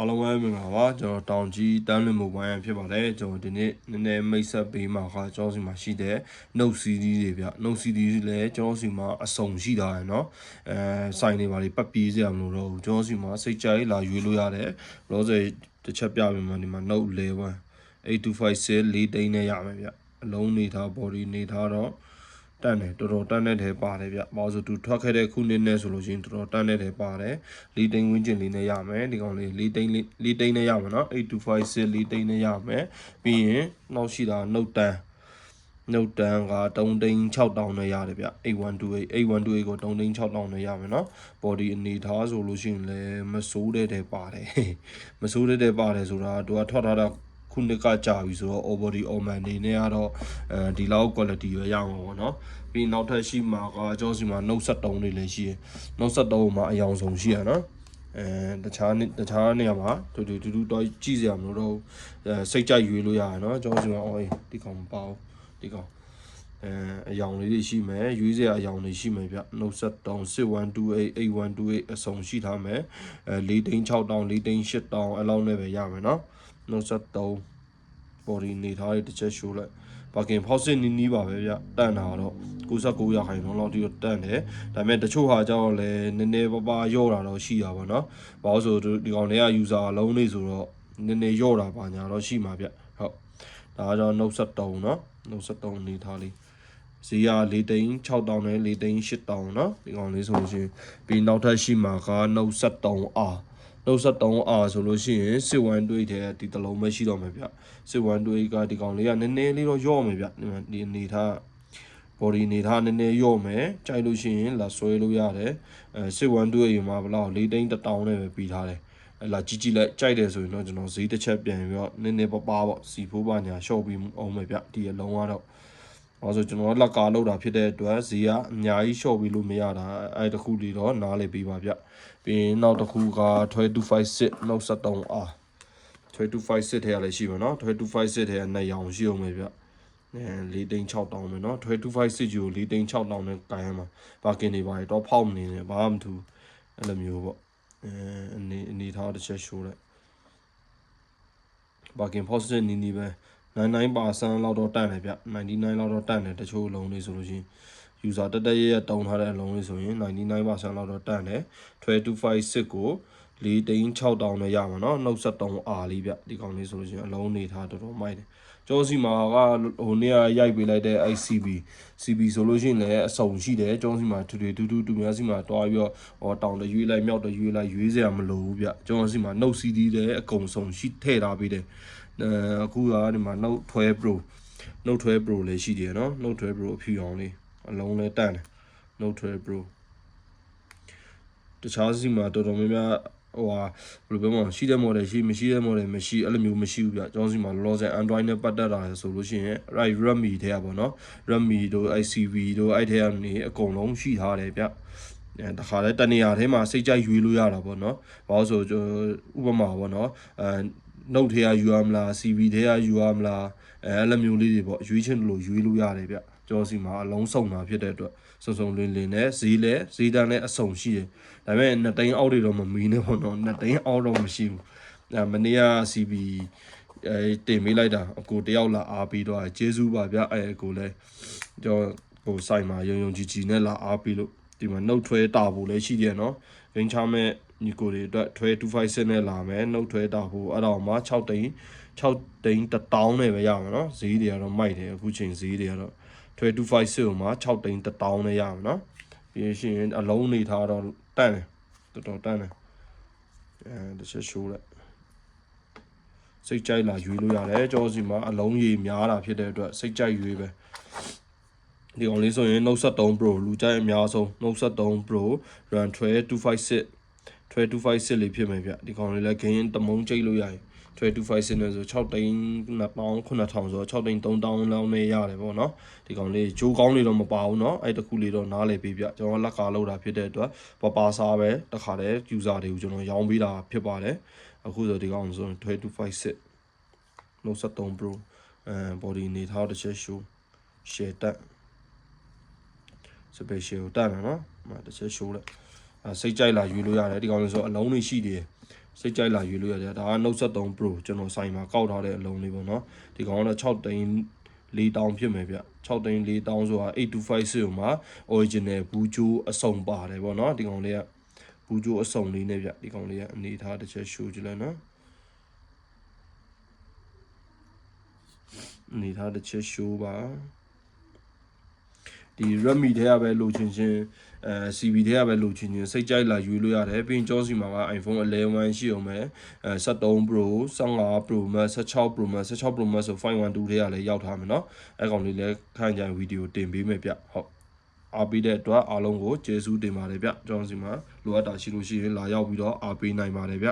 အားလုံးပဲမင်္ဂလာပါကျွန်တော်တောင်ကြီးတန်းလွင်မိုဘိုင်းဖြစ်ပါတယ်ကျွန်တော်ဒီနေ့နည်းနည်းမိတ်ဆက်ပေးမှာကကျွန်တော်စီမှာရှိတဲ့ Note CD တွေဗျ Note CD လည်းကျွန်တော်စီမှာအစုံရှိတာရယ်เนาะအဲစိုင်းနေပါလေပတ်ပြေးစရာမလိုတော့ဘူးကျွန်တော်စီမှာစိတ်ကြိုက်လာရွေးလို့ရတယ်လောဆယ်တစ်ချက်ပြပေးမှာဒီမှာ Note 11 8256လေးတိန်းနဲ့ရမယ်ဗျအလုံးနေထား body နေထားတော့ တန်တယ်တော်တော်တန်တဲ့ထဲပါတယ်ဗျ။ဘာလို့ဆိုသူထွက်ခဲ့တဲ့ခုနှစ်နဲ့ဆိုလို့ရှိရင်တော်တော်တန်တဲ့ထဲပါတယ်။လီတိန်ဝင်းကျင်လေးနဲ့ရမယ်ဒီကောင်လေးလီတိန်လေးလီတိန်နဲ့ရမယ်နော်8256လီတိန်နဲ့ရမယ်။ပြီးရင်နောက်ရှိတာနှုတ်တန်နှုတ်တန်က3သိန်း6000နဲ့ရတယ်ဗျ8128 8128ကို3သိန်း6000နဲ့ရမယ်နော် body အနေထားဆိုလို့ရှိရင်လည်းမစိုးတဲ့တဲ့ပါတယ်မစိုးတဲ့တဲ့ပါတယ်ဆိုတာသူကထွက်ထားတာ ခုနှစ်ကကြာပြီဆိုတော့ all body all man နေနဲ့ကတော့အဲဒီလောက် quality ပဲရအောင်ပေါ့နော်ပြီးနောက်ထပ်ရှိမှာကကျွန်တော်စီမှာ note 73လေးလည်းရှိရယ် note 73မှာအယောင်ဆုံးရှိရနော်အဲတခြားနေတခြားနေရာမှာတူတူတူတူတော့ကြည့်စရာမလိုတော့အဲစိတ်ကြိုက်ရွေးလို့ရရနော်ကျွန်တော်စီမှာအော်အေးဒီကောင်မပေါ့ဒီကောင် အဲအယောင်လေးတွေရှိမယ်ရွေးစရာအယောင်တွေရှိမယ်ဗျနှုတ်ဆက်တောင်း6128 8128အဆုံးရှိထားမယ်အဲ၄တိန်း6တောင်း၄တိန်း8တောင်းအဲ့လောက်နဲ့ပဲရမယ်နော်နှုတ်ဆက်တောင်းပေါ်ဒီနေထားတဲ့တစ်ချက်ရှိုးလိုက်ဘာကင်ဖောက်စစ်နီးနီးပါပဲဗျတန်တာတော့69ရာခိုင်နှုန်းလောက်တိတော့တန်တယ်ဒါပေမဲ့တချို့ဟာကြတော့လည်းနည်းနည်းပါးပါးယော့တာတော့ရှိတာပါနော်ဘာလို့ဆိုဒီကောင်တွေက user အလုံးလေးဆိုတော့နည်းနည်းယော့တာပါညာတော့ရှိမှာဗျဟုတ်ဒါကတော့နှုတ်ဆက်တုံးနော်နှုတ်ဆက်တုံးနေထားလေး ဈေးက၄သိန်း6000နဲ့၄သိန်း8000เนาะဒီကောင်လေးဆိုလို့ရှိရင်ပြီးနောက်ထပ်ရှိမှာကနှုတ်73 R နှုတ်73 R ဆိုလို့ရှိရင်စစ်ဝမ်တွေးတဲ့ဒီတလုံးပဲရှိတော့မယ်ဗျစစ်ဝမ်တွေးကဒီကောင်လေးကနည်းနည်းလေးတော့ယော့မယ်ဗျဒီအနေထား body အနေထားနည်းနည်းယော့မယ်ကြိုက်လို့ရှိရင်လာဆွဲလို့ရတယ်အဲစစ်ဝမ်တွေးရင်မှာဘလောက်၄သိန်း1000နဲ့ပဲပြီးထားတယ်အဲလာကြီးကြီးလိုက်ကြိုက်တယ်ဆိုရင်တော့ကျွန်တော်ဈေးတစ်ချက်ပြန်ပြီးတော့နည်းနည်းပပပေါ့စီဖိုးပါညာရှော့ပြီးအောင်မယ်ဗျဒီအလုံးကတော့။ အဲဆိုကျွန်တော်လက်ကာလောက်တာဖြစ်တဲ့အတွက်ဈေးကအများကြီး short ပြီးလို့မရတာအဲတခုလေးတော့နားလေပေးပါဗျ။ပြီးရင်နောက်တစ်ခုက2256နောက်73 R 2256ထဲရလည်းရှိမှာနော်2256ထဲကနှစ်ရောင်ရှိအောင်ပဲဗျ။အဲ၄သိန်း6000ပဲနော်2256ကို၄သိန်း6000နဲ့ကိုင်းရမှာဘာကင်နေပါတော့ဖောက်မနေနဲ့ဘာမှမထူအဲ့လိုမျိုးပေါ့အဲအနေအနေထားတစ်ချက်ရှိုးလိုက်ဘာကင် positive နီးနီးပဲ 99%လောက်တော့တန့်တယ်ဗျ99လောက်တော့တန့်တယ်တချို့လုံးလေးဆိုလို့ရှိရင် user တက်တက်ရရတုံထားတဲ့အလုံးလေးဆိုရင်99%လောက်တော့တန့်တယ်2256ကို4သိန်း6000နဲ့ရမှာเนาะနှုတ်73 R လေးဗျဒီကောင်လေးဆိုလို့ရှိရင်အလုံးနေထားတော်တော်မိုက်တယ်ကျောင်းစီမှာကဟိုနေ့ကရိုက်ပေးလိုက်တဲ့ ICB CB ဆိုလို့ရှိရင်လည်းအစုံရှိတယ်ကျောင်းစီမှာတူတူတူတူတူများစီမှာတွားပြီးတော့ဟောတောင်တရွေးလိုက်မြောက်တရွေးလိုက်ရွေးစရာမလိုဘူးဗျကျောင်းစီမှာနှုတ် CD လည်းအကုန်စုံရှိထည့်ထားပေးတယ် အဲအခုကဒီမှာ Note 12 Pro Note 12 Pro လည်းရှိတယ်เนาะ Note 12 Pro အဖြူအောင်လေးအလုံးလည်းတန့်တယ် Note 12 Pro တခြားစီမှာတော်တော်များများဟိုဟာဘယ်လိုပြောမလဲရှိတဲ့ model ရှိမရှိတဲ့ model မရှိအဲ့လိုမျိုးမရှိဘူးဗျကျွန်တော်စီမှာ loss and android နဲ့ပတ်သက်တာဆိုလို့ရှိရင် right redmi ထဲကပေါ့နော် redmi တို့ icv တို့အဲ့ထဲကနေအကုန်လုံးရှိထားတယ်ဗျအဲတခါလဲတနေရာထဲမှာစိတ်ကြိုက်ရွေးလို့ရတာပေါ့နော်ဘာလို့ဆိုဥပမာပေါ့နော်အဲ note ထဲကယူရမလား cv ထဲကယူရမလားအဲအဲ့လိုမျိုးလေးတွေပေါ့ရွေးချင်လို့ရွေးလို့ရတယ်ဗျကျွန်တော်စီမှာအလုံးစုံတာဖြစ်တဲ့အတွက်စုံစုံလင်းလင်းနဲ့ဈေးလဲဈေးတန်းနဲ့အစုံရှိတယ်ဒါပေမဲ့နှစ်သိန်းအောက်တွေတော့မမီနဲ့ပေါ့နော်နှစ်သိန်းအောက်တော့မရှိဘူးအဲမနေ့က CB အဲတင်ပေးလိုက်တာအကိုတယောက်လာအားပေးတော့ကျေးဇူးပါဗျအဲအကိုလဲကျွန်တော်ဟိုဆိုင်မှာယုံယုံကြည်ကြည်နဲ့လာအားပေးလို့ဒီမှာနှုတ်ထွဲတာဖို့လည်းရှိတယ်နော် ဂိမ်းချမဲ့ညီကိုတွေအတွက်ထွဲ256နဲ့လာမယ်နှုတ်ထွဲတာဖို့အဲ့တော့မှ6သိန်း6သိန်း1000နဲ့ပဲရမှာနော်ဈေးတွေကတော့မိုက်တယ်အခုချိန်ဈေးတွေကတော့2256ကိုမှ6သိန်း1000နဲ့ရမှာနော်ပြီးရှင်အလုံးနေထားတော့တန့်တယ်တော်တော်တန့်တယ်အဲတစ်ချက်ရှိုးလိုက်စိတ်ကြိုက်လာရွေးလို့ရတယ်ကြောစီမှာအလုံးကြီးများတာဖြစ်တဲ့အတွက်စိတ်ကြိုက်ရွေးပဲ ဒီအောင်လေးဆိုရင် Note 73 Pro လူကြိုက်အများဆုံး Note 73 Pro RAM 256 256လေးဖြစ်မယ်ဗျဒီကောင်လေးလည်း gain တမုံကျိတ်လို့ရတယ်2256နဲ့ဆို6သိန်း9000 9000ဆို6သိန်း3000လောက်နဲ့ရတယ်ပေါ့နော်ဒီကောင်လေးဂျိုးကောင်းလေးတော့မပါဘူးเนาะအဲ့တခုလေးတော့နားလည်ပေးပြကျွန်တော်လက်ကားလောက်တာဖြစ်တဲ့အတွက်ပပစားပဲတခါတည်း user တွေကိုကျွန်တော်ရောင်းပေးတာဖြစ်ပါတယ်အခုဆိုဒီကောင်ဆို2256 Note 73 Pro အဲ body နေထားတစ်ချက် show share တက် special တက်တယ်နော်ဟိုတစ်ချက် show လိုက်အဲစိတ်ကြိုက်လာယူလို့ရတယ်ဒီကောင်လေးဆိုအလုံးလေးရှိသေးတယ်စိတ်ကြိုက်လာရွေးလို့ရတယ်ဒါက Note 73 Pro ကျွန်တော်ဆိုင်မှာကောက်ထားတဲ့အလုံးလေးပေါ့နော်ဒီကောင်ကတော့6သိန်း၄တောင်းဖြစ်မယ်ဗျ6သိန်း၄တောင်းဆိုတာ8256ကိုမှာ original ဘူးဂျိုးအစုံပါတယ်ပေါ့နော်ဒီကောင်လေးကဘူးဂျိုးအစုံလေးနဲ့ဗျဒီကောင်လေးကအနေထားတစ်ချက် show ကြည့်လိုက်နော်အနေထားတစ်ချက် show ပါ ဒီ Redmi ထဲကပဲလိုချင်ချင်းအဲ CB ထဲကပဲလိုချင်ချင်းစိတ်ကြိုက်လာယူလို့ရတယ်ပြီးရင်ကျောင်းစီမှာက iPhone 11ရှိအောင်ပဲအဲ73 Pro 15 Pro Max 16 Pro Max 16 Pro Max ဆို512ထဲကလည်းရောက်ထားမယ်เนาะအဲကောင်လေးလည်းခိုင်ကြိုင်ဗီဒီယိုတင်ပေးမယ်ဗျဟုတ်အားပေးတဲ့အတွက်အားလုံးကိုကျေးဇူးတင်ပါတယ်ဗျကျောင်းစီမှာလိုအပ်တာရှိလို့ရှိရင်လာရောက်ပြီးတော့အားပေးနိုင်ပါတယ်ဗျ